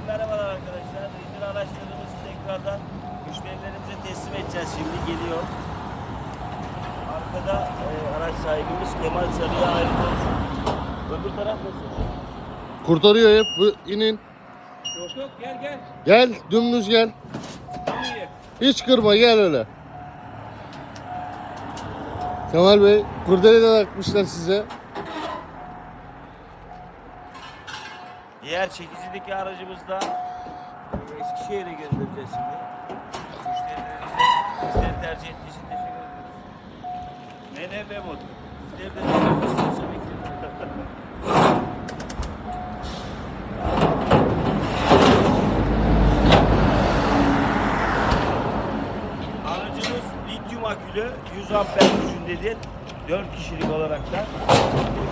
Tekrardan merhabalar arkadaşlar. İndir araçlarımızı tekrardan müşterilerimize teslim edeceğiz şimdi. Geliyor. Arkada e, araç sahibimiz Kemal Sarı'ya ayrı olsun. Öbür taraf nasıl? Kurtarıyor hep. Bu, inin. Yok yok gel gel. Gel dümdüz gel. İyi. Hiç kırma gel öyle. Kemal Bey kurdele de takmışlar size. Diğer çekicideki aracımızda e, Eskişehir'e göndereceğiz şimdi. Müşterilerimize bizleri tercih ettiği için teşekkür ederiz. NNB mod. Bizleri de. Aracımız lityum akülü 100 amper gücündedir. 4 kişilik olarak da.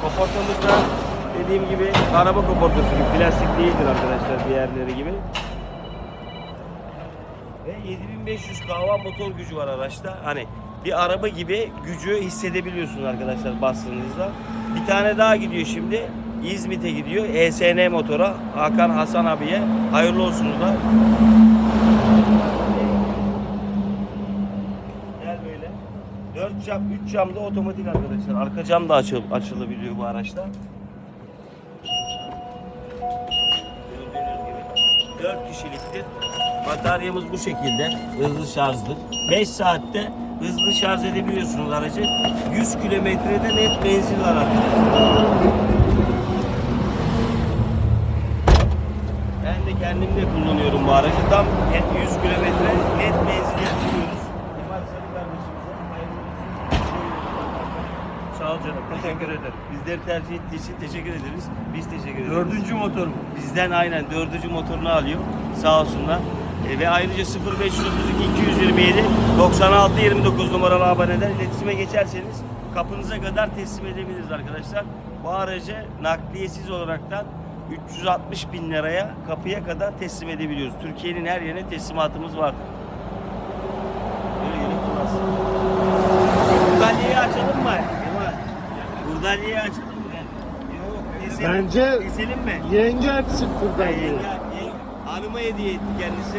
Kaportamız da dediğim gibi araba kaportası gibi plastik değildir arkadaşlar diğerleri gibi. Ve 7500 kW motor gücü var araçta. Hani bir araba gibi gücü hissedebiliyorsunuz arkadaşlar bastığınızda. Bir tane daha gidiyor şimdi. İzmit'e gidiyor. ESN motora. Hakan Hasan abiye. Hayırlı olsun da. Gel böyle. 4 cam, 3 cam da otomatik arkadaşlar. Arka cam da açıl, açılabiliyor bu araçta. 4 kişiliktir. Bataryamız bu şekilde. Hızlı şarjdır. 5 saatte hızlı şarj edebiliyorsunuz aracı. 100 kilometrede net benzin var. Ben de kendim de kullanıyorum bu aracı. Tam net 100 kilometre net menzil yapıyoruz. Kemal Sarı kardeşimize hayırlı olsun. Sağ ol canım. Teşekkür ederim. Bizleri tercih ettiği için teşekkür ederiz. Biz teşekkür ederiz. Dördüncü motor bu. Bizden aynen dördüncü motorunu alıyor. Sağ olsunlar. E, ve ayrıca 0532 227 96 29 numaralı aboneden iletişime geçerseniz kapınıza kadar teslim edebiliriz arkadaşlar. Bu aracı nakliyesiz olaraktan 360 bin liraya kapıya kadar teslim edebiliyoruz. Türkiye'nin her yerine teslimatımız var. Böyle gelip. Kurdaliyeyi açalım mı? Kemal? Kurdaliyeyi açalım mı? Yok. Keselim, Bence- keselim mi? Yenge açsın kurdeleyi. yenge, yenge, hanıma hediye etti kendisi.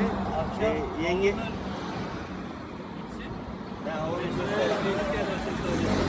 Şey, yenge. Ben oraya şöyle-